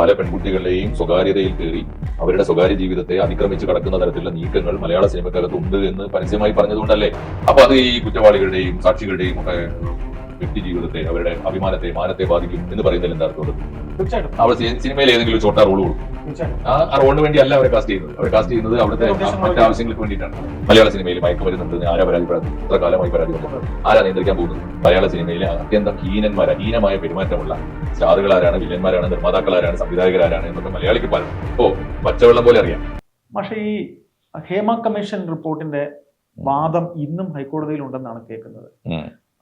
പല പെൺകുട്ടികളുടെയും സ്വകാര്യതയിൽ കയറി അവരുടെ സ്വകാര്യ ജീവിതത്തെ അതിക്രമിച്ച് കടക്കുന്ന തരത്തിലുള്ള നീക്കങ്ങൾ മലയാള സിനിമക്കകത്ത് ഉണ്ട് എന്ന് പരസ്യമായി പറഞ്ഞതുകൊണ്ടല്ലേ? അപ്പൊ അത് ഈ കുറ്റവാളികളുടെയും സാക്ഷികളുടെയും ഒക്കെ വ്യക്തി ജീവിതത്തെ അവരുടെ അഭിമാനത്തെ മാനത്തെ ബാധിക്കും എന്ന് പറയുന്നതിൽ എന്താ അർത്ഥമുള്ളത് തീർച്ചയായിട്ടും. അവർ സിനിമയിൽ ഏതെങ്കിലും ചോട്ടാ റോൾ കൊടുക്കും. ആ റോളിന് വേണ്ടി അല്ല അവരെ കാസ്റ്റ് ചെയ്യുന്നത്. അവരെ കാസ്റ്റ് ചെയ്യുന്നത് അവിടുത്തെ മറ്റു ആവശ്യങ്ങൾക്ക് വേണ്ടിയിട്ടാണ്. മലയാള സിനിമയിൽ മയക്കുമരുന്നുണ്ട് ആരാ പരാതിപ്പെടുന്നത് ഇത്ര കാലമായി പരാതിപ്പെടുന്നത് ആരാ നിയന്ത്രിക്കാൻ പോകുന്നത്? മലയാള സിനിമയിലെ അത്യന്തം ഹീനന്മാര ഹീനമായ പെരുമാറ്റമുള്ള സ്റ്റാറുകൾ ആരാണ് വില്ലന്മാരാണ് നിർമ്മാതാക്കൾ ആരാണ് സംവിധായകരാരാണ് എന്നൊക്കെ മലയാളിക്ക് പറഞ്ഞു ഓ പച്ചവെള്ളം പോലെ അറിയാം. പക്ഷേ ഈ ഹേമ കമ്മീഷൻ റിപ്പോർട്ടിന്റെ വാദം ഇന്നും ഹൈക്കോടതിയിൽ ഉണ്ടെന്നാണ് കേൾക്കുന്നത്.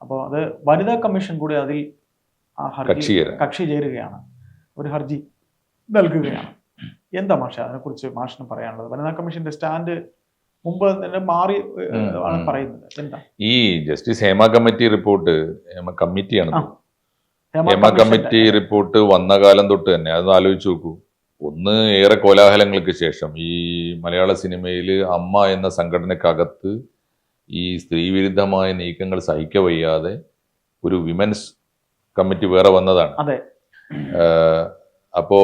അപ്പോൾ അത് വനിതാ കമ്മീഷൻ കൂടി അതിൽ ആ ഹർജി കക്ഷി ചേരുകയാണ്. ഒരു ഹർജി നൽകുകയാണ്. എന്താ മാഷ അതിനെക്കുറിച്ച് മാഷിന് പറയാനുള്ളത്? വനിതാ കമ്മീഷന്റെ സ്റ്റാൻഡ് മുമ്പ് തന്നെ മാറി ആണ് പറയുന്നത്. എന്താ? ഈ justice Hema committee report Hema കമ്മിറ്റിയാണ് ഹേമ ഹേമ കമ്മിറ്റി റിപ്പോർട്ട് വന്ന കാലം തൊട്ട് തന്നെ. അത് ആലോചിച്ച് നോക്കൂ. ഒന്ന് ഏറെ കോലാഹലങ്ങൾക്ക് ശേഷം ഈ മലയാള സിനിമയിൽ അമ്മ എന്ന സംഘടനക്കകത്ത് ഈ സ്ത്രീവിരുദ്ധമായ നീക്കങ്ങൾ സഹിക്കവയ്യാതെ ഒരു വിമൻസ് കമ്മിറ്റി വേറെ വന്നതാണ്. അതെ. അപ്പോ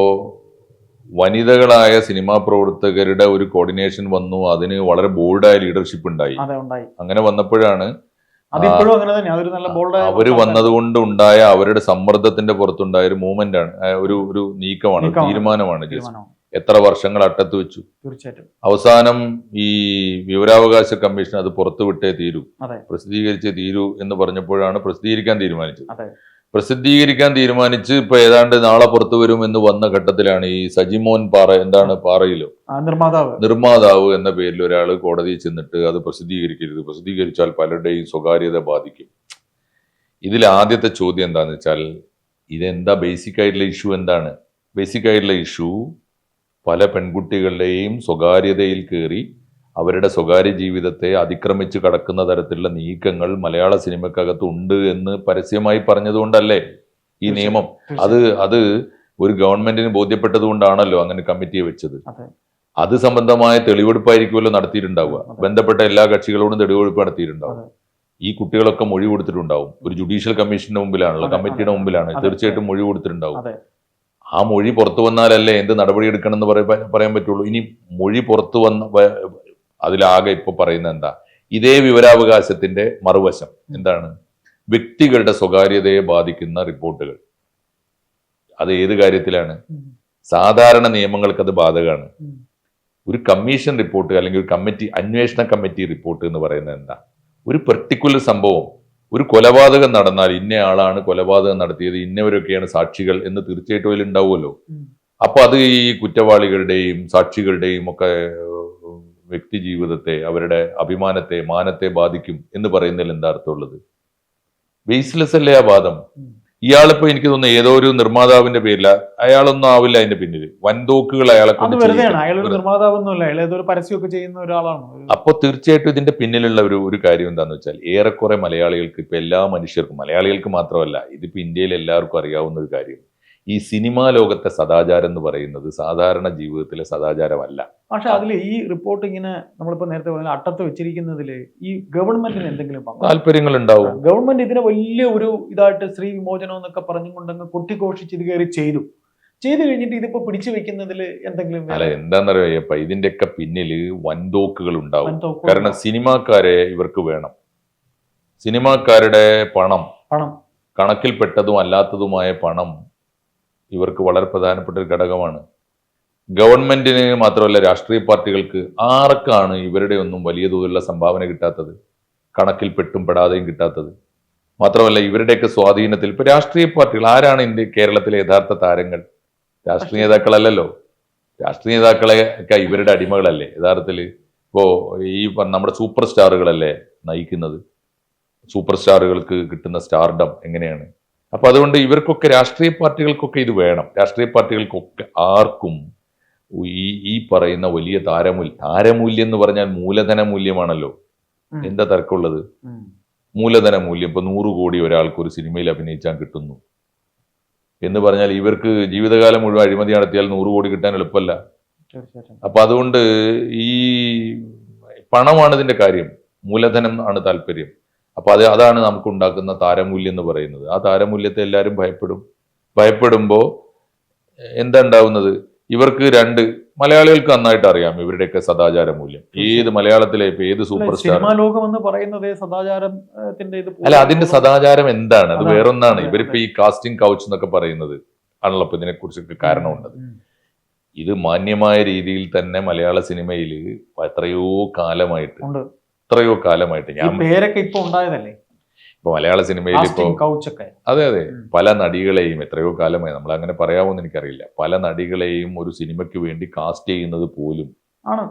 വനിതകളായ സിനിമാ പ്രവർത്തകരുടെ ഒരു കോർഡിനേഷൻ വന്നു അതിന് വളരെ ബോൾഡായ ലീഡർഷിപ്പ് ഉണ്ടായി. അങ്ങനെ വന്നപ്പോഴാണ് അവർ വന്നതുകൊണ്ട് ഉണ്ടായ അവരുടെ സമ്മർദ്ദത്തിന്റെ പുറത്തുണ്ടായ ഒരു മൂവ്മെന്റ് ആണ് ഒരു ഒരു നീക്കമാണ് തീരുമാനമാണ് just. എത്ര വർഷങ്ങൾ അട്ടത്ത് വെച്ചു? തീർച്ചയായിട്ടും. അവസാനം ഈ വിവരാവകാശ കമ്മീഷൻ അത് പുറത്തുവിട്ടേ തീരൂ. പ്രസിദ്ധീകരിച്ചേ തീരൂ എന്ന് പറഞ്ഞപ്പോഴാണ് പ്രസിദ്ധീകരിക്കാൻ തീരുമാനിച്ചത്. പ്രസിദ്ധീകരിക്കാൻ തീരുമാനിച്ച് ഇപ്പൊ ഏതാണ്ട് നാളെ പുറത്തു വരും എന്ന് വന്ന ഘട്ടത്തിലാണ് ഈ സജിമോൻ പാറ എന്താണ് പാറയിലോ? നിർമ്മാതാവ്. നിർമ്മാതാവ് എന്ന പേരിൽ ഒരാൾ കോടതിയിൽ ചെന്നിട്ട് അത് പ്രസിദ്ധീകരിക്കരുത്. പ്രസിദ്ധീകരിച്ചാൽ പലരുടെയും സ്വകാര്യത ബാധിക്കും. ഇതിൽ ആദ്യത്തെ ചോദ്യം എന്താണെന്ന് വെച്ചാൽ ഇതെന്താ ബേസിക് ആയിട്ടുള്ള ഇഷ്യൂ എന്താണ്? ബേസിക് ആയിട്ടുള്ള ഇഷ്യൂ പല പെൺകുട്ടികളുടെയും സ്വകാര്യതയിൽ കയറി അവരുടെ സ്വകാര്യ ജീവിതത്തെ അതിക്രമിച്ച് കടക്കുന്ന തരത്തിലുള്ള നീക്കങ്ങൾ മലയാള സിനിമക്കകത്ത് ഉണ്ട് എന്ന് പരസ്യമായി പറഞ്ഞതുകൊണ്ടല്ലേ ഈ നിയമം? അത് അത് ഒരു ഗവൺമെന്റിന് ബോധ്യപ്പെട്ടത് കൊണ്ടാണല്ലോ അങ്ങനെ കമ്മിറ്റിയെ വെച്ചത്. അതെ. സംബന്ധമായ തെളിവെടുപ്പായിരിക്കുമല്ലോ നടത്തിയിട്ടുണ്ടാവുക. ബന്ധപ്പെട്ട എല്ലാ കക്ഷികളോടും തെളിവെടുപ്പ് നടത്തിയിട്ടുണ്ടാവും ഈ കുട്ടികളൊക്കെ മൊഴി കൊടുത്തിട്ടുണ്ടാവും. ഒരു ജുഡീഷ്യൽ കമ്മീഷന്റെ മുമ്പിലാണല്ലോ കമ്മിറ്റിയുടെ. മുമ്പിലാണ്. തീർച്ചയായിട്ടും മൊഴി കൊടുത്തിട്ടുണ്ടാവും. ആ മൊഴി പുറത്തു വന്നാലല്ലേ എന്ത് നടപടി എടുക്കണം എന്ന് പറയാൻ പറ്റുള്ളൂ. ഇനി മൊഴി പുറത്തു വന്ന അതിലാകെ ഇപ്പൊ പറയുന്ന എന്താ? ഇതേ വിവരാവകാശത്തിന്റെ മറുവശം എന്താണ്? വ്യക്തികളുടെ സ്വകാര്യതയെ ബാധിക്കുന്ന റിപ്പോർട്ടുകൾ. അത് ഏത് കാര്യത്തിലാണ്? സാധാരണ നിയമങ്ങൾക്ക് അത് ബാധകമാണ്. ഒരു കമ്മീഷൻ റിപ്പോർട്ട് അല്ലെങ്കിൽ ഒരു കമ്മിറ്റി അന്വേഷണ കമ്മിറ്റി റിപ്പോർട്ട് എന്ന് പറയുന്നത് എന്താ? ഒരു പെർട്ടിക്കുലർ സംഭവം ഒരു കൊലപാതകം നടന്നാൽ ഇന്ന ആളാണ് കൊലപാതകം നടത്തിയത് ഇന്നവരൊക്കെയാണ് സാക്ഷികൾ എന്ന് തീർച്ചയായിട്ടും അതിൽ ഉണ്ടാവുമല്ലോ. അപ്പൊ അത് ഈ കുറ്റവാളികളുടെയും സാക്ഷികളുടെയും ഒക്കെ വ്യക്തി ജീവിതത്തെ അവരുടെ അഭിമാനത്തെ മാനത്തെ ബാധിക്കും എന്ന് പറയുന്നതിൽ എന്താ അർത്ഥമുള്ളത് ബേസ്ലെസ് അല്ലേ ആ വാദം. ഇയാളിപ്പോ എനിക്ക് തോന്നുന്നു ഏതോ ഒരു നിർമ്മാതാവിന്റെ പേരില. അയാളൊന്നും ആവില്ല അതിന്റെ പിന്നിൽ വൻതോക്കുകൾ അയാളെ അപ്പൊ തീർച്ചയായിട്ടും ഇതിന്റെ പിന്നിലുള്ള ഒരു ഒരു കാര്യം എന്താണെന്ന് വെച്ചാൽ ഏറെക്കുറെ മലയാളികൾക്ക് ഇപ്പൊ എല്ലാ മനുഷ്യർക്കും മലയാളികൾക്ക് മാത്രമല്ല ഇതിപ്പോ ഇന്ത്യയിൽ എല്ലാവർക്കും അറിയാവുന്ന ഒരു കാര്യം. ഈ സിനിമാ ലോകത്തെ സദാചാരം എന്ന് പറയുന്നത് സാധാരണ ജീവിതത്തിലെ സദാചാരമല്ല. പക്ഷേ അതിൽ ഈ റിപ്പോർട്ട് ഇങ്ങനെ നമ്മളിപ്പോ നേരത്തെ പറഞ്ഞ അട്ടത്ത് വെച്ചിരിക്കുന്നതിൽ ഈ ഗവൺമെന്റിന് എന്തെങ്കിലും താല്പര്യങ്ങൾ ഉണ്ടാവും ഗവൺമെന്റ് ഇതിനെ വലിയ ഒരു ഇതായിട്ട് സ്ത്രീ വിമോചനം എന്നൊക്കെ പറഞ്ഞുകൊണ്ടങ്ങ് കൊട്ടിഘോഷിച്ച് ഇത് കയറി ചെയ്തു. ചെയ്തു കഴിഞ്ഞിട്ട് ഇതിപ്പോ പിടിച്ചു വെക്കുന്നതിൽ എന്തെങ്കിലും അല്ല എന്താണെന്നറിയാം ഇതിന്റെയൊക്കെ പിന്നിൽ വൻതോക്കുകൾ ഉണ്ടാവും. കാരണം സിനിമാക്കാരെ ഇവർക്ക് വേണം. സിനിമാക്കാരുടെ പണം പണം. കണക്കിൽപ്പെട്ടതും അല്ലാത്തതുമായ പണം ഇവർക്ക് വളരെ പ്രധാനപ്പെട്ട ഒരു ഘടകമാണ്. ഗവൺമെന്റിന് മാത്രമല്ല രാഷ്ട്രീയ പാർട്ടികൾക്ക് ആർക്കാണ് ഇവരുടെ ഒന്നും വലിയ തോതിലുള്ള സംഭാവന കിട്ടാത്തത്? കണക്കിൽ പെട്ടും പെടാതെയും കിട്ടാത്തത്. മാത്രമല്ല ഇവരുടെയൊക്കെ സ്വാധീനത്തിൽ ഇപ്പൊ രാഷ്ട്രീയ പാർട്ടികൾ ആരാണ് ഇന്ത്യ കേരളത്തിലെ യഥാർത്ഥ താരങ്ങൾ? രാഷ്ട്രീയ നേതാക്കളല്ലല്ലോ. രാഷ്ട്രീയ നേതാക്കളെ ഒക്കെ ഇവരുടെ അടിമകളല്ലേ? യഥാർത്ഥത്തിൽ ഇപ്പോ ഈ നമ്മുടെ സൂപ്പർ സ്റ്റാറുകളല്ലേ നയിക്കുന്നത്? സൂപ്പർ സ്റ്റാറുകൾക്ക് കിട്ടുന്ന സ്റ്റാർഡം എങ്ങനെയാണ്? അപ്പൊ അതുകൊണ്ട് ഇവർക്കൊക്കെ രാഷ്ട്രീയ പാർട്ടികൾക്കൊക്കെ ഇത് വേണം. രാഷ്ട്രീയ പാർട്ടികൾക്കൊക്കെ ആർക്കും ഈ ഈ പറയുന്ന വലിയ താരമൂല്യം താരമൂല്യം എന്ന് പറഞ്ഞാൽ മൂലധന മൂല്യമാണല്ലോ. എന്താ തർക്കമുള്ളത്. മൂലധന മൂല്യം. ഇപ്പൊ നൂറ് കോടി ഒരാൾക്ക് ഒരു സിനിമയിൽ അഭിനയിച്ചാൽ കിട്ടുന്നു. എന്ന് പറഞ്ഞാൽ ഇവർക്ക് ജീവിതകാലം മുഴുവൻ അഴിമതി നടത്തിയാൽ നൂറ് കോടി കിട്ടാൻ എളുപ്പമല്ല. അപ്പൊ അതുകൊണ്ട് ഈ പണമാണ് ഇതിന്റെ കാര്യം. മൂലധനം ആണ് താല്പര്യം. അപ്പൊ അത് അതാണ് നമുക്ക് ഉണ്ടാക്കുന്ന താരമൂല്യം എന്ന് പറയുന്നത്. ആ താരമൂല്യത്തെ എല്ലാവരും ഭയപ്പെടും. ഭയപ്പെടുമ്പോൾ എന്താ ഉണ്ടാവുന്നത്? ഇവർക്ക് രണ്ട് മലയാളികൾക്ക് നന്നായിട്ട് അറിയാം ഇവരുടെയൊക്കെ സദാചാര മൂല്യം ഏത് മലയാളത്തിലെ ഇപ്പൊ ഏത് സൂപ്പർ സ്റ്റാർ ലോകം എന്ന് പറയുന്നത് സദാചാരത്തിന്റെ അല്ല അതിന്റെ സദാചാരം എന്താണ്? അത് വേറൊന്നാണ്. ഇവരിപ്പോ ഈ കാസ്റ്റിംഗ് കൗച്ച് എന്നൊക്കെ പറയുന്നത് ആണല്ലോ ഇപ്പൊ ഇതിനെ കുറിച്ചൊക്കെ കാരണമുണ്ട്. ഇത് മാന്യമായ രീതിയിൽ തന്നെ മലയാള സിനിമയിൽ എത്രയോ കാലമായിട്ട് എത്രയോ കാലമായിട്ട് ഞാൻ പേരൊക്കെ ഇപ്പൊ ഉണ്ടായതല്ലേ? ഇപ്പൊ മലയാള സിനിമയിൽ ഇപ്പോ അതെ അതെ. പല നടികളെയും എത്രയോ കാലമായി നമ്മൾ അങ്ങനെ പറയാമോന്ന് എനിക്കറിയില്ല. പല നടികളെയും ഒരു സിനിമയ്ക്ക് വേണ്ടി കാസ്റ്റ് ചെയ്യുന്നത് പോലും ആണോ?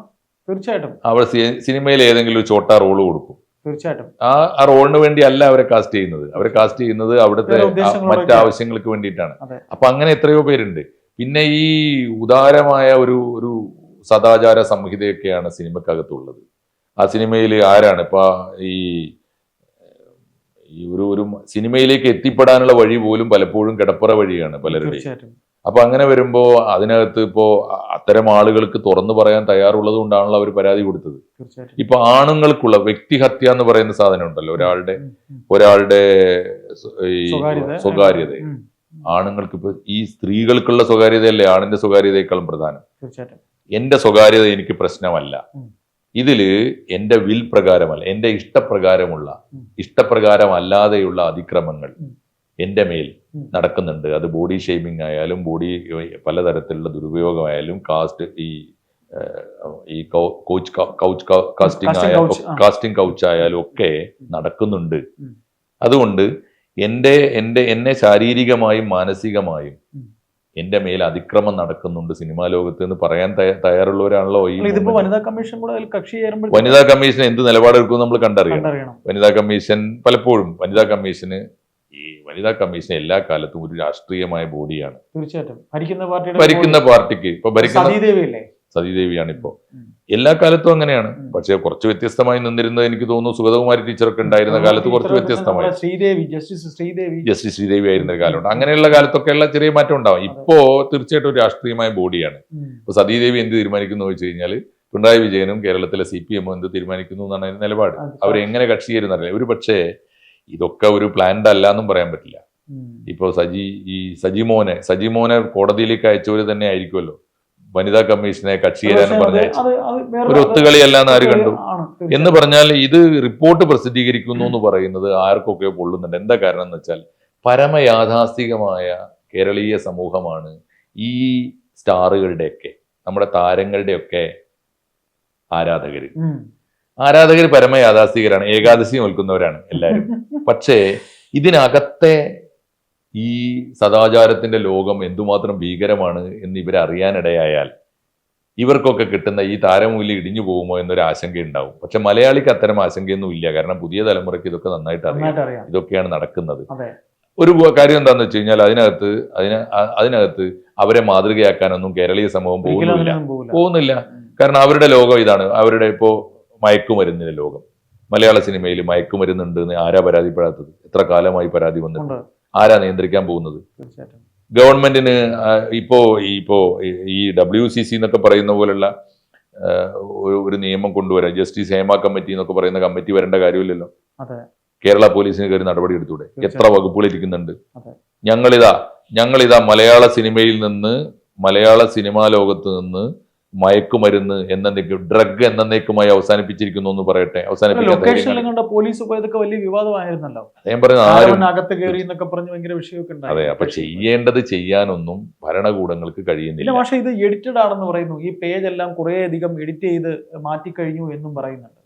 തീർച്ചയായിട്ടും. അവർ സിനിമയിൽ ഏതെങ്കിലും ഒരു ചോട്ടാ റോൾ കൊടുക്കും. തീർച്ചയായിട്ടും. ആ ആ റോളിന് വേണ്ടി അല്ല അവരെ കാസ്റ്റ് ചെയ്യുന്നത്. അവരെ കാസ്റ്റ് ചെയ്യുന്നത് അവിടുത്തെ മറ്റാവശ്യങ്ങൾക്ക് മറ്റ് ആവശ്യങ്ങൾക്ക് വേണ്ടിയിട്ടാണ്. അപ്പൊ അങ്ങനെ എത്രയോ പേരുണ്ട്. പിന്നെ ഈ ഉദാരമായ ഒരു ഒരു സദാചാര സംഹിതയൊക്കെയാണ് സിനിമക്കകത്തുള്ളത്. ആ സിനിമയിൽ ആരാണ്? ഇപ്പൊ ഈ ഈ ഒരു ഒരു സിനിമയിലേക്ക് എത്തിപ്പെടാനുള്ള വഴി പോലും പലപ്പോഴും കിടപ്പുറ വഴിയാണ് പലരുടെയും. അപ്പൊ അങ്ങനെ വരുമ്പോ അതിനകത്ത് ഇപ്പോ അത്തരം ആളുകൾക്ക് തുറന്നു പറയാൻ തയ്യാറുള്ളത് കൊണ്ടാണല്ലോ അവർ പരാതി കൊടുത്തത്. ഇപ്പൊ ആണുങ്ങൾക്കുള്ള വ്യക്തിഹത്യ എന്ന് പറയുന്ന സാധനം ഉണ്ടല്ലോ ഒരാളുടെ. ഒരാളുടെ ഈ സ്വകാര്യത. ആണുങ്ങൾക്ക് ഇപ്പൊ ഈ സ്ത്രീകൾക്കുള്ള സ്വകാര്യതയല്ലേ? ആണിന്റെ സ്വകാര്യതയേക്കാളും പ്രധാനം. എന്റെ സ്വകാര്യത എനിക്ക് പ്രശ്നമല്ല. ഉം. എന്റെ വിൽ പ്രകാരമല്ല എന്റെ ഇഷ്ടപ്രകാരമുള്ള ഇഷ്ടപ്രകാരം ഇഷ്ടപ്രകാരമല്ലാതെയുള്ള അതിക്രമങ്ങൾ എന്റെ മേൽ നടക്കുന്നുണ്ട്. അത് ബോഡി ഷേമിംഗ് ആയാലും ബോഡി പലതരത്തിലുള്ള ദുരുപയോഗമായാലും കാസ്റ്റ് ഈ ഈ കോച്ച് കൗച്ച് കാസ്റ്റിംഗ് ആയാലും കാസ്റ്റിംഗ് കൗച്ച് ആയാലും ഒക്കെ നടക്കുന്നുണ്ട്. അതുകൊണ്ട് എന്റെ എന്റെ എന്നെ ശാരീരികമായും മാനസികമായും. എന്റെ മേൽ അതിക്രമം നടക്കുന്നുണ്ട്. സിനിമാ ലോകത്ത് എന്ന് പറയാൻ തയ്യ- തയ്യാറുള്ളവരാണല്ലോ ഈ ഇതിപ്പോ വനിതാ കമ്മീഷൻ കൂടെ കക്ഷി ചേരുമ്പോൾ വനിതാ കമ്മീഷൻ എന്ത് നിലപാടെടുക്കും നമ്മൾ കണ്ടറിയണം. വനിതാ കമ്മീഷൻ പലപ്പോഴും വനിതാ കമ്മീഷന് ഈ വനിതാ കമ്മീഷൻ എല്ലാ കാലത്തും ഒരു രാഷ്ട്രീയമായ ബോഡിയാണ്. തീർച്ചയായിട്ടും. ഭരിക്കുന്ന പാർട്ടിയുടെ ഭരിക്കുന്ന പാർട്ടിക്ക് ഇപ്പൊ ഭരിക്കുന്ന സതീദേവിയാണ് ഇപ്പോ എല്ലാ കാലത്തും അങ്ങനെയാണ്. പക്ഷേ കുറച്ച് വ്യത്യസ്തമായി നിന്നിരുന്നത് എനിക്ക് തോന്നുന്നു. സുഗതകുമാരി ടീച്ചറൊക്കെ ഉണ്ടായിരുന്ന കാലത്ത് കുറച്ച് വ്യത്യസ്തമായി. ശ്രീദേവി ജസ്റ്റിസ് ശ്രീദേവി. ജസ്റ്റിസ് ശ്രീദേവി ആയിരുന്ന കാലമുണ്ട്. അങ്ങനെയുള്ള കാലത്തൊക്കെയുള്ള ചെറിയ മാറ്റം ഉണ്ടാവും. ഇപ്പോ തീർച്ചയായിട്ടും ഒരു രാഷ്ട്രീയമായ ബോഡിയാണ്. ഇപ്പൊ സതീദേവി എന്ത് തീരുമാനിക്കുന്നു വെച്ച് കഴിഞ്ഞാൽ പിണറായി വിജയനും കേരളത്തിലെ സി പി എമ്മും എന്ത് തീരുമാനിക്കുന്നു എന്നാണ് അതിന്റെ നിലപാട്. അവരെങ്ങനെ അവർ എങ്ങനെ കക്ഷി ചേരുന്നറിയില്ല ഒരു പക്ഷേ ഇതൊക്കെ ഒരു പ്ലാൻഡ് അല്ല എന്നും പറയാൻ പറ്റില്ല. ഇപ്പോൾ ഇപ്പൊ സജി ഈ സജിമോനെ സജിമോനെ കോടതിയിലേക്ക് അയച്ചവര് തന്നെ ആയിരിക്കുമല്ലോ. വനിതാ കമ്മീഷനെ കക്ഷി ചേരാൻ പക്ഷേ പറഞ്ഞ അത്. അത് അത് വേറെ ഒരു ഒത്തുകളിയല്ലാന്ന് ആര് കണ്ടു? എന്ന് പറഞ്ഞാൽ ഇത് റിപ്പോർട്ട് പ്രസിദ്ധീകരിക്കുന്നു എന്ന് പറയുന്നത് ആർക്കൊക്കെ പൊള്ളുന്നുണ്ട്. എന്താ കാരണം എന്ന് വെച്ചാൽ പരമയാഥാസ്ഥികമായ കേരളീയ സമൂഹമാണ് ഈ സ്റ്റാറുകളുടെയൊക്കെ നമ്മുടെ താരങ്ങളുടെയൊക്കെ ആരാധകർ. ആരാധകർ പരമയാഥാസ്ഥികരാണ് ഏകാദശി നിൽക്കുന്നവരാണ് എല്ലാവരും. പക്ഷേ ഇതിനകത്തെ ഈ സദാചാരത്തിന്റെ ലോകം എന്തുമാത്രം ഭീകരമാണ് എന്ന് ഇവരറിയാനിടയായാൽ ഇവർക്കൊക്കെ കിട്ടുന്ന ഈ താരമൂല്യം ഇടിഞ്ഞു പോകുമോ എന്നൊരു ആശങ്കയുണ്ടാവും. പക്ഷെ മലയാളിക്ക് അത്തരം ആശങ്കയൊന്നും ഇല്ല. കാരണം പുതിയ തലമുറയ്ക്ക് ഇതൊക്കെ നന്നായിട്ട് അറിയാം. ഇതൊക്കെയാണ് നടക്കുന്നത്. ഒരു കാര്യം എന്താണെന്ന് വെച്ച് കഴിഞ്ഞാൽ അതിനകത്ത് അതിന് അതിനകത്ത് അവരെ മാതൃകയാക്കാനൊന്നും കേരളീയ സമൂഹം പോകുന്നില്ല. പോകുന്നില്ല. കാരണം അവരുടെ ലോകം ഇതാണ്. അവരുടെ ഇപ്പോ മയക്കുമരുന്നിന്റെ ലോകം. മലയാള സിനിമയിൽ മയക്കുമരുന്നുണ്ട് എന്ന് ആരാ പരാതിപ്പെടാത്തത്? എത്ര കാലമായി പരാതി വന്നിട്ട് ഉണ്ട്. ആരാ നിയന്ത്രിക്കാൻ പോകുന്നത്? ഗവൺമെന്റിന് ഇപ്പോ ഇപ്പോ ഈ- ഡബ്ല്യു സി സി എന്നൊക്കെ പറയുന്ന പോലുള്ള ഒരു- നിയമം കൊണ്ടുവരാം ജസ്റ്റിസ് ഹേമ കമ്മിറ്റി എന്നൊക്കെ പറയുന്ന കമ്മിറ്റി വരേണ്ട കാര്യമില്ലല്ലോ? കേരള പോലീസിന് കയറി നടപടി എടുത്തൂടെ? എത്ര. വകുപ്പുകൾ ഇരിക്കുന്നുണ്ട്. ഞങ്ങളിതാ ഞങ്ങളിതാ മലയാള സിനിമയിൽ നിന്ന് മലയാള സിനിമാ ലോകത്ത് നിന്ന് മയക്കുമരുന്ന് എന്നേക്കും ഡ്രഗ് എന്നേക്കുമായി അവസാനിപ്പിച്ചിരിക്കുന്നു എന്ന് പറയട്ടെ. അവസാനിപ്പിക്കാൻ പോലീസ് പോയതൊക്കെ വലിയ വിവാദമായിരുന്നല്ലോ. ആരും ആരും അകത്ത് കയറി എന്നൊക്കെ പറഞ്ഞ് ഭയങ്കര വിഷയമൊക്കെ അതെ അപ്പൊ ചെയ്യേണ്ടത് ചെയ്യാനൊന്നും ഭരണകൂടങ്ങൾക്ക് കഴിയുന്നില്ല. പക്ഷെ ഇത് എഡിറ്റഡ് ആണെന്ന് പറയുന്നു. ഈ പേജ് എല്ലാം കുറെ അധികം എഡിറ്റ് ചെയ്ത് മാറ്റിക്കഴിഞ്ഞു എന്നും പറയുന്നുണ്ട്.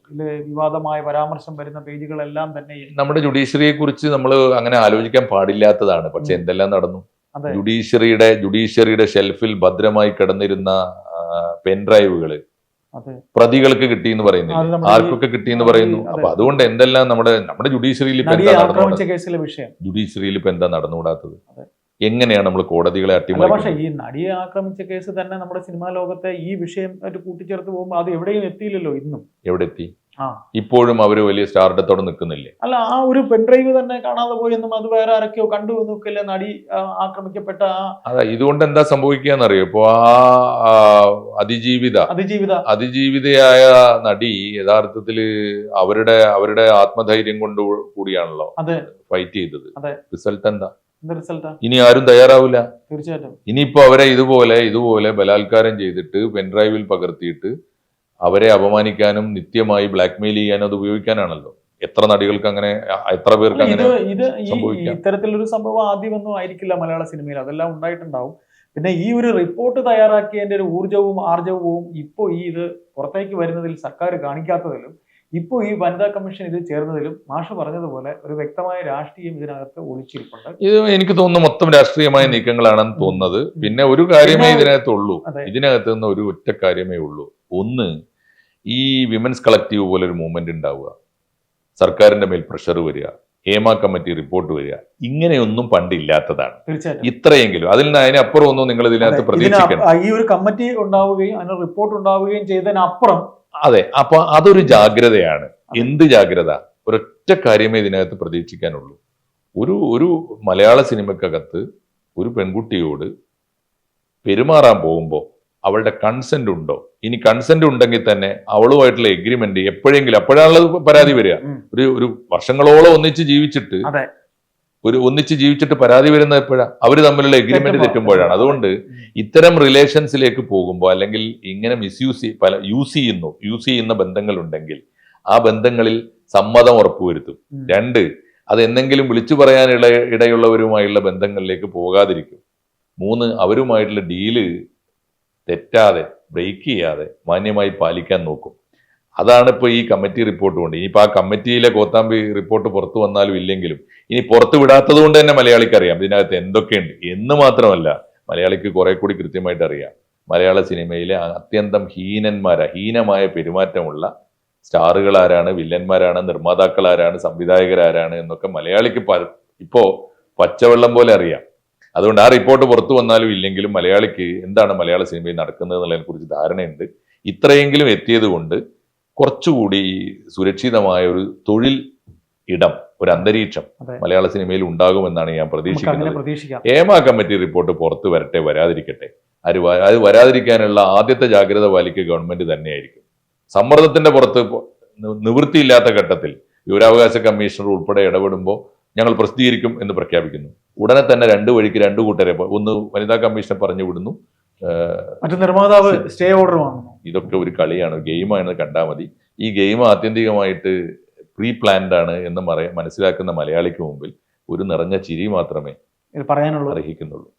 വിവാദമായ പരാമർശം വരുന്ന പേജുകളെല്ലാം തന്നെ നമ്മുടെ ജുഡീഷ്യറിയെ കുറിച്ച് നമ്മൾ അങ്ങനെ ആലോചിക്കാൻ പാടില്ലാത്തതാണ്. പക്ഷെ എന്തെല്ലാം നടന്നു. ജുഡീഷ്യറിയുടെ ജുഡീഷ്യറിയുടെ ഷെൽഫിൽ ഭദ്രമായി കിടന്നിരുന്ന പെൻഡ്രൈവുകൾ അതെ. പ്രതികൾക്ക് കിട്ടി എന്ന് ഈ- ആർക്കൊക്കെ കിട്ടി എന്ന് പറയുന്നു. അപ്പൊ അതുകൊണ്ട് എന്തെല്ലാം നമ്മുടെ നമ്മുടെ ജുഡീഷ്യറിയിൽ ഇപ്പൊ എന്താ വിഷയം. ജുഡീഷ്യറിയിൽ ഇപ്പൊ എന്താ നടന്നുകൂടാത്തത്? എങ്ങനെയാണ് നമ്മൾ കോടതികളെ അട്ടിമറി പക്ഷെ ഈ നടിയെ ആക്രമിച്ച കേസ് തന്നെ നമ്മുടെ സിനിമാ ലോകത്തെ ഈ വിഷയം ആയിട്ട് കൂട്ടിച്ചേർത്ത് പോകുമ്പോൾ അത് എവിടെയും എത്തിയില്ലല്ലോ ഇന്നും. എവിടെ എത്തി. ഇപ്പോഴും അവർ വലിയ സ്റ്റാർഡത്തോടെ നിൽക്കുന്നില്ലേ? അല്ല ആ ഒരു പെൻഡ്രൈവ് തന്നെ കാണാതെ പോയെന്നും അത് വേറെ ആരൊക്കെയോ കണ്ടു എന്നൊക്കെയല്ലേ നടി ആക്രമിക്കപ്പെട്ട അതെ ഇതുകൊണ്ട് എന്താ സംഭവിക്കാന്നറിയോ ഇപ്പൊ ആ അതിജീവിത അതിജീവിത. അതിജീവിതയായ നടി യഥാർത്ഥത്തിൽ അവരുടെ അവരുടെ ആത്മധൈര്യം കൊണ്ട് കൂടിയാണല്ലോ അതെ. ഫൈറ്റ് ചെയ്തത്. അതെ. റിസൾട്ട് എന്താ? റിസൾട്ടാ? ഇനി ആരും തയ്യാറാവില്ല. തീർച്ചയായിട്ടും. ഇനിയിപ്പോ അവരെ ഇതുപോലെ ഇതുപോലെ ബലാത്കാരം ചെയ്തിട്ട് പെൻഡ്രൈവിൽ പകർത്തിയിട്ട് അവരെ അപമാനിക്കാനും നിത്യമായി ബ്ലാക്ക്മെയിൽ ചെയ്യാനും അത് ഉപയോഗിക്കാനാണല്ലോ. എത്ര നടികൾക്ക് അങ്ങനെ എത്ര പേർക്ക് അങ്ങനെ ഇത്. ഇത്തരത്തിലൊരു സംഭവം ആദ്യമൊന്നും ആയിരിക്കില്ല മലയാള സിനിമയിൽ. അതെല്ലാം ഉണ്ടായിട്ടുണ്ടാവും. പിന്നെ ഈ ഒരു റിപ്പോർട്ട് തയ്യാറാക്കിയതിന്റെ ഒരു ഊർജവും ആർജവവും ഇപ്പോ ഈ ഇത് പുറത്തേക്ക് വരുന്നതിൽ സർക്കാർ കാണിക്കാത്തതിലും ഇപ്പോൾ ഈ വനിതാ കമ്മീഷൻ ഇതിൽ ചേർന്നതിലും മാഷ് പറഞ്ഞതുപോലെ ഒരു വ്യക്തമായ രാഷ്ട്രീയം ഇതിനകത്ത് ഒളിച്ചിരിപ്പുണ്ട്. ഇത് എനിക്ക് തോന്നുന്നു മൊത്തം രാഷ്ട്രീയമായ നീക്കങ്ങളാണെന്ന് തോന്നുന്നത്. പിന്നെ ഒരു കാര്യമേ ഇതിനകത്ത് ഇതിനകത്തുള്ളൂ. ഇതിനകത്ത് നിന്ന് ഒരു ഒറ്റ കാര്യമേ ഉള്ളൂ. ഒന്ന് ഈ വിമൻസ് കളക്റ്റീവ് പോലെ ഒരു മൂവ്മെന്റ് ഉണ്ടാവുക. സർക്കാരിന്റെ മേൽ പ്രഷർ വരിക. ഹേമ കമ്മിറ്റി റിപ്പോർട്ട് വരിക. ഇങ്ങനെയൊന്നും പണ്ടില്ലാത്തതാണ്. തീർച്ചയായിട്ടും. ഇത്രയെങ്കിലും. അതിൽ നിന്ന് അതിനപ്പുറം ഒന്നും നിങ്ങൾ ഇതിനകത്ത് പ്രതീക്ഷിക്കണം ഈ ഒരു കമ്മിറ്റി ഉണ്ടാവുകയും അതിന് റിപ്പോർട്ട് ഉണ്ടാവുകയും ചെയ്തതിനപ്പുറം അതെ അപ്പൊ അതൊരു ജാഗ്രതയാണ്. എന്ത് ജാഗ്രത? ഒരൊറ്റ കാര്യമേ ഇതിനകത്ത് പ്രതീക്ഷിക്കാനുള്ളൂ. ഒരു ഒരു മലയാള സിനിമക്കകത്ത് ഒരു പെൺകുട്ടിയോട് പെരുമാറാൻ പോകുമ്പോൾ അവളുടെ കൺസെന്റ് ഉണ്ടോ? ഇനി കൺസെന്റ് ഉണ്ടെങ്കിൽ തന്നെ അവളുമായിട്ടുള്ള എഗ്രിമെന്റ് എപ്പോഴെങ്കിലും അപ്പോഴാണുള്ളത് പരാതി വരിക. ഒരു ഒരു വർഷങ്ങളോളം ഒന്നിച്ച് ജീവിച്ചിട്ട്. ഒരു ഒന്നിച്ച് ജീവിച്ചിട്ട് പരാതി വരുന്നത് എപ്പോഴാണ് അവർ തമ്മിലുള്ള എഗ്രിമെന്റ് തെറ്റുമ്പോ- തെറ്റുമ്പോഴാണ്. അതുകൊണ്ട് ഇത്തരം റിലേഷൻസിലേക്ക് പോകുമ്പോൾ അല്ലെങ്കിൽ ഇങ്ങനെ മിസ് മിസ്യൂസ് പല യൂസ് ചെയ്യുന്നു യൂസ് ചെയ്യുന്ന ബന്ധങ്ങളുണ്ടെങ്കിൽ ആ ബന്ധങ്ങളിൽ സമ്മതം ഉറപ്പുവരുത്തും. രണ്ട് അത് എന്തെങ്കിലും വിളിച്ചു പറയാനുള്ള ഇടയുള്ളവരുമായുള്ള ബന്ധങ്ങളിലേക്ക് പോകാതിരിക്കും. മൂന്ന് അവരുമായിട്ടുള്ള ഡീൽ തെറ്റാതെ ബ്രേക്ക് ചെയ്യാതെ മാന്യമായി പാലിക്കാൻ നോക്കും. അതാണ് ഇപ്പോൾ ഈ കമ്മിറ്റി റിപ്പോർട്ട് കൊണ്ട്. ഇനിയിപ്പോൾ ആ കമ്മിറ്റിയിലെ കോത്താമ്പി റിപ്പോർട്ട് പുറത്തു വന്നാലും ഇല്ലെങ്കിലും ഇനി പുറത്തു വിടാത്തത് കൊണ്ട് തന്നെ മലയാളിക്ക് അറിയാം. ഇതിനകത്ത് എന്തൊക്കെയുണ്ട്? എന്ന് മാത്രമല്ല മലയാളിക്ക് കുറെ കൂടി കൃത്യമായിട്ട് അറിയാം. മലയാള സിനിമയിലെ അത്യന്തം ഹീനന്മാര ഹീനമായ പെരുമാറ്റമുള്ള സ്റ്റാറുകൾ ആരാണ് വില്ലന്മാരാണ് നിർമ്മാതാക്കൾ ആരാണ് സംവിധായകരാരാണ് എന്നൊക്കെ മലയാളിക്ക് പ- ഇപ്പോ പച്ചവെള്ളം പോലെ അറിയാം. അതുകൊണ്ട് ആ റിപ്പോർട്ട് പുറത്തു വന്നാലും ഇല്ലെങ്കിലും മലയാളിക്ക് എന്താണ് മലയാള സിനിമയിൽ നടക്കുന്നത് എന്നുള്ളതിനെക്കുറിച്ച് ധാരണയുണ്ട്. ഇത്രയെങ്കിലും എത്തിയത് കൊണ്ട് കുറച്ചുകൂടി സുരക്ഷിതമായ ഒരു തൊഴിൽ ഇടം ഒരു അന്തരീക്ഷം മലയാള സിനിമയിൽ ഉണ്ടാകുമെന്നാണ് ഞാൻ പ്രതീക്ഷിക്കുന്നത്. ഏമ കമ്മിറ്റി റിപ്പോർട്ട് പുറത്ത് വരട്ടെ വരാതിരിക്കട്ടെ. അത് അത് വരാതിരിക്കാനുള്ള ആദ്യത്തെ ജാഗ്രത പാലിക്കുക ഗവൺമെന്റ് തന്നെയായിരിക്കും. സമ്മർദ്ദത്തിന്റെ പുറത്ത് നിവൃത്തിയില്ലാത്ത ഘട്ടത്തിൽ വിവരാവകാശ കമ്മീഷണർ ഉൾപ്പെടെ ഇടപെടുമ്പോൾ ഞങ്ങൾ പ്രസിദ്ധീകരിക്കും എന്ന് പ്രഖ്യാപിക്കുന്നു. ഉടനെ തന്നെ രണ്ട് വഴിക്ക് രണ്ട് കൂട്ടരെ ഒന്ന് വനിതാ കമ്മീഷൻ പറഞ്ഞു വിടുന്നു മറ്റു നിർമ്മാതാവ് സ്റ്റേ ഓർഡർ വാങ്ങുന്നു. ഇതൊക്കെ ഒരു കളിയാണ് ഗെയിമാണ് കണ്ടാൽ മതി. ഈ ഗെയിം ആത്യന്തികമായിട്ട് പ്രീ പ്ലാൻഡ് ആണ് എന്ന് പറയാൻ മനസ്സിലാക്കുന്ന മലയാളിക്ക് മുമ്പിൽ ഒരു നിറഞ്ഞ ചിരി മാത്രമേ പറയാനുള്ളൂ. അർഹിക്കുന്നുള്ളൂ.